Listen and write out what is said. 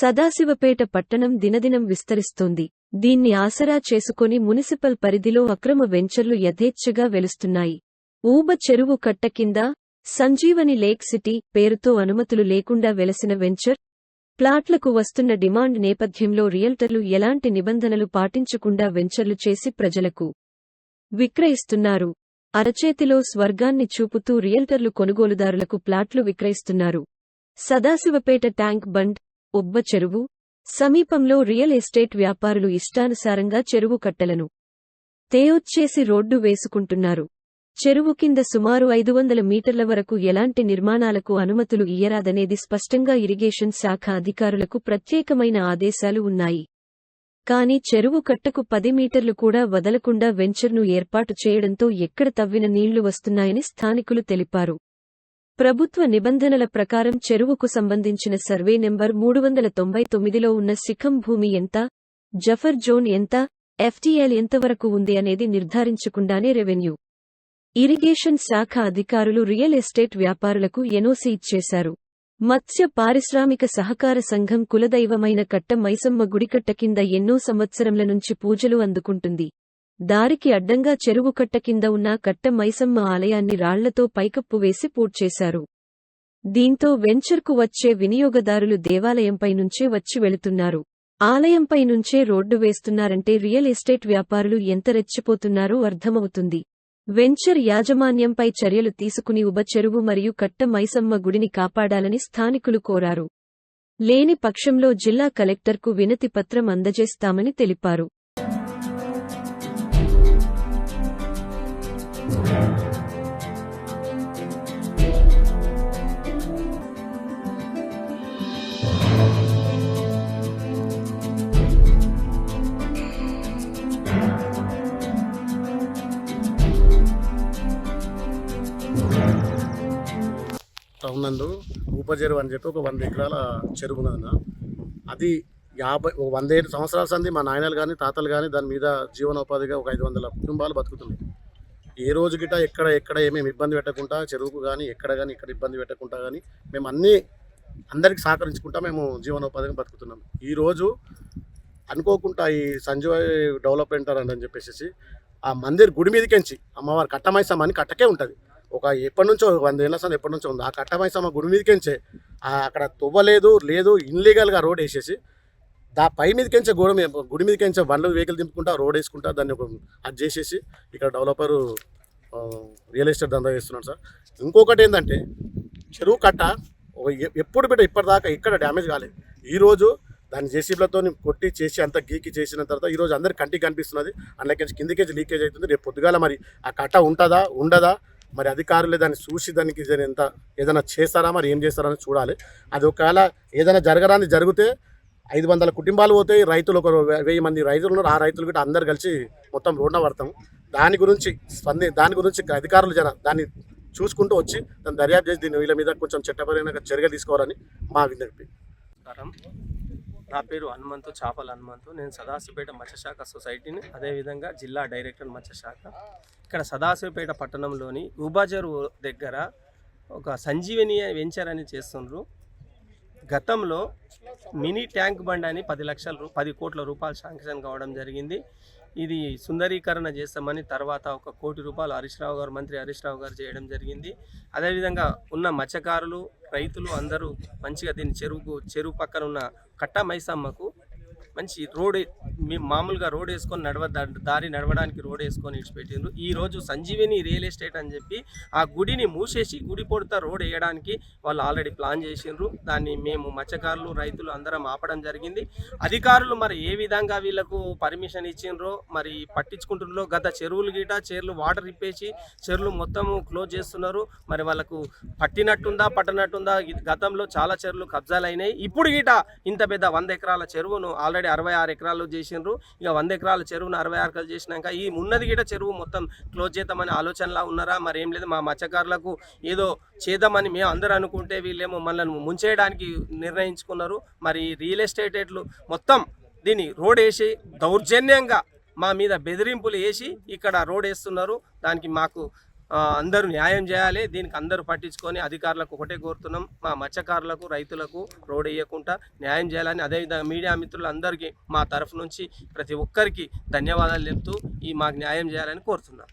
సదాశివపేట పట్టణం దినదినం విస్తరిస్తోంది. దీన్ని ఆసరా చేసుకుని మునిసిపల్ పరిధిలో అక్రమ వెంచర్లు యథేచ్ఛగా వెలుస్తున్నాయి. ఊబ చెరువు కట్ట కింద సంజీవని లేక్ సిటీ పేరుతో అనుమతులు లేకుండా వెలసిన వెంచర్ ప్లాట్లకు వస్తున్న డిమాండ్ నేపథ్యంలో రియల్టర్లు ఎలాంటి నిబంధనలు పాటించకుండా వెంచర్లు చేసి ప్రజలకు విక్రయిస్తున్నారు. అరచేతిలో స్వర్గాన్ని చూపుతూ రియల్టర్లు కొనుగోలుదారులకు ప్లాట్లు విక్రయిస్తున్నారు. సదాశివపేట ట్యాంక్ బండ్ ఉబ్బ చెరువు సమీపంలో రియల్ ఎస్టేట్ వ్యాపారులు ఇష్టానుసారంగా చెరువు కట్టలను తేయొచ్చేసి రోడ్డు వేసుకుంటున్నారు. చెరువు కింద సుమారు ఐదు వందల మీటర్ల వరకు ఎలాంటి నిర్మాణాలకు అనుమతులు ఇయ్యరాదనేది స్పష్టంగా ఇరిగేషన్ శాఖ అధికారులకు ప్రత్యేకమైన ఆదేశాలు ఉన్నాయి. కాని చెరువు కట్టకు పది మీటర్లు కూడా వదలకుండా వెంచర్ను ఏర్పాటు చేయడంతో ఎక్కడ తవ్విన నీళ్ళు వస్తున్నాయని స్థానికులు తెలిపారు. ప్రభుత్వ నిబంధనల ప్రకారం చెరువుకు సంబంధించిన సర్వే నెంబర్ మూడు వందల తొంభై తొమ్మిదిలో ఉన్న శిఖం భూమి ఎంత జఫర్ జోన్ ఎంత ఎఫ్టీఎల్ ఎంతవరకు ఉంది అనేది నిర్ధారించకుండానే రెవెన్యూ ఇరిగేషన్ శాఖ అధికారులు రియల్ ఎస్టేట్ వ్యాపారులకు ఎనోసి ఇచ్చేశారు. మత్స్య పారిశ్రామిక సహకార సంఘం కులదైవమైన కట్ట మైసమ్మ గుడికట్ట కింద ఎన్నో సంవత్సరంల నుంచి పూజలు అందుకుంటుంది. దారికి అడ్డంగా చెరువు కట్ట కింద ఉన్న కట్ట మైసమ్మ ఆలయాన్ని రాళ్ళతో పైకప్పు వేసి పూడ్చేశారు. దీంతో వెంచర్కు వచ్చే వినియోగదారులు దేవాలయంపై నుంచే వచ్చి వెళుతున్నారు. ఆలయంపై నుంచే రోడ్డు వేస్తున్నారంటే రియల్ ఎస్టేట్ వ్యాపారులు ఎంత రెచ్చిపోతున్నారో అర్థమవుతుంది. వెంచర్ యాజమాన్యంపై చర్యలు తీసుకుని ఉబ చెరువు మరియు కట్ట మైసమ్మ గుడిని కాపాడాలని స్థానికులు కోరారు. లేని పక్షంలో జిల్లా కలెక్టర్కు వినతి పత్రం అందజేస్తామని తెలిపారు. టౌన్ నందు ఊపచెరువు అని చెప్పి ఒక వంద ఎకరాల చెరువు ఉన్నదన్న. అది యాభై ఒక వంద ఏడు సంవత్సరాల సంది మా నాయనలు కానీ తాతలు కానీ దాని మీద జీవనోపాధిగా ఒక ఐదు వందల కుటుంబాలు బతుకుతున్నాయి. ఏ రోజు గిట ఎక్కడ ఎక్కడ ఏమేమి ఇబ్బంది పెట్టకుండా చెరువుకు కానీ ఎక్కడ కానీ ఇక్కడ ఇబ్బంది పెట్టకుండా కానీ మేము అన్నీ అందరికి సహకరించుకుంటా మేము జీవనోపాధిగా బతుకుతున్నాం. ఈరోజు అనుకోకుండా ఈ సంజయ్ డెవలప్మెంట్ అని చెప్పేసి ఆ మందిర్ గుడి మీదకించి అమ్మవారు కట్టమైసమ్మ అని కట్టకే ఉంటుంది. ఒక ఎప్పటి నుంచో వంద ఏళ్ళ సార్ ఎప్పటి నుంచో ఉంది. ఆ కట్టమైసమ్మ గుడి మీదకించే అక్కడ తువ్వలేదు లేదు ఇన్లీగల్గా రోడ్ వేసేసి దా పై మీదకెంచే గోడ మీద గుడి మీదకెంచే బండ్లు వెహికల్ దింపుకుంటా రోడ్ వేసుకుంటా దాన్ని ఒక అది చేసేసి ఇక్కడ డెవలపరు రియల్ ఎస్టేట్ దందా చేస్తున్నాడు సార్. ఇంకొకటి ఏంటంటే చెరువు కట్ట ఎప్పుడు బిడ్డ ఇప్పటిదాకా ఇక్కడ డ్యామేజ్ కాలేదు. ఈరోజు దాన్ని జేసీబీలతో కొట్టి చేసి అంత గీకి చేసిన తర్వాత ఈరోజు అందరి కంటికి కనిపిస్తున్నది. అందులోకించి కిందికేసి లీకేజ్ అవుతుంది. రేపు పొద్దుగాల మరి ఆ కట్ట ఉంటుందా ఉండదా? మరి అధికారులు దాన్ని చూసి దానికి ఎంత ఏదైనా చేస్తారా మరి ఏం చేస్తారా అని చూడాలి. అది ఒకవేళ ఏదైనా జరగరాని జరిగితే ఐదు వందల కుటుంబాలు పోతాయి. రైతులు ఒక వెయ్యి మంది రైతులు ఉన్నారు. ఆ రైతులు కూడా అందరు కలిసి మొత్తం రోడ్న పడతాం దాని గురించి స్పంది దాని గురించి అధికారులు జర దాన్ని చూసుకుంటూ వచ్చి దాన్ని దర్యాప్తు చేసి దీని వీళ్ళ మీద కొంచెం చట్టపరమైన చర్య తీసుకోవాలని మా విన్నపి నమస్కారం. నా పేరు హనుమంతు చాపల హనుమంతు. నేను సదాశివపేట మత్స్యశాఖ సొసైటీని అదేవిధంగా జిల్లా డైరెక్టర్ మత్స్యశాఖ. ఇక్కడ సదాశివపేట పట్టణంలోని ఊబాజరు దగ్గర ఒక సంజీవని వెంచర్ అని చేస్తుండ్రు. గతంలో మినీ ట్యాంక్ బండ్ అని పది లక్షల రూ పది కోట్ల రూపాయలు శాంక్షన్ కావడం జరిగింది. ఇది సుందరీకరణ చేస్తామని తర్వాత ఒక కోటి రూపాయలు హరీష్ రావు గారు మంత్రి హరీష్ రావు గారు చేయడం జరిగింది. అదేవిధంగా ఉన్న మత్స్యకారులు రైతులు అందరూ మంచిగా దీని చెరువుకు చెరువు పక్కన ఉన్న కట్ట మైసమ్మకు మంచి రోడ్ మామూలుగా రోడ్ వేసుకొని నడవ దారి నడవడానికి రోడ్ వేసుకొని ఇడిచిపెట్టిండ్రు ఈ రోజు సంజీవిని రియల్ ఎస్టేట్ అని చెప్పి ఆ గుడిని మూసేసి గుడి పొడతా రోడ్ వేయడానికి వాళ్ళు ఆల్రెడీ ప్లాన్ చేసిండ్రు. దాన్ని మేము మత్స్యకారులు రైతులు అందరం ఆపడం జరిగింది. అధికారులు మరి ఏ విధంగా వీళ్ళకు పర్మిషన్ ఇచ్చిండ్రో మరి పట్టించుకుంటున్నారో గత చెరువులు గీట చెరువులు వాటర్ ఇప్పేసి చెరువులు మొత్తము క్లోజ్ చేస్తున్నారు. మరి వాళ్ళకు పట్టినట్టుందా పట్టనట్టుందా? ఇది గతంలో చాలా చెరువులు కబ్జాలు అయినాయి ఇప్పుడు గీట ఇంత పెద్ద వంద ఎకరాల చెరువును ఆల్రెడీ అరవై ఆరు ఎకరాలు చేసినారు ఇక వంద ఎకరాల చెరువును అరవై ఆరు ఎకరాలు చేసినాక ఈ ఉన్నది కూడా చెరువు మొత్తం క్లోజ్ చేద్దామని ఆలోచనలా ఉన్నారా? మరి ఏం లేదు మా మత్స్యకారులకు ఏదో చేద్దామని మేము అందరూ అనుకుంటే వీళ్ళేమో మనల్ని ముంచేయడానికి నిర్ణయించుకున్నారు. మరి రియల్ ఎస్టేటేట్లు మొత్తం దీన్ని రోడ్ వేసి దౌర్జన్యంగా మా మీద బెదిరింపులు వేసి ఇక్కడ రోడ్ వేస్తున్నారు. దానికి మాకు అందరూ న్యాయం చేయాలి దీనికి అందరూ పట్టించుకొని అధికారులకు ఒకటే కోరుతున్నాం. మా మత్స్యకారులకు రైతులకు రోడ్ వేయకుండా న్యాయం చేయాలని అదేవిధంగా మీడియా మిత్రులందరికీ మా తరఫు నుంచి ప్రతి ఒక్కరికి ధన్యవాదాలు చెప్తూ ఈ మాకు న్యాయం చేయాలని కోరుతున్నాం.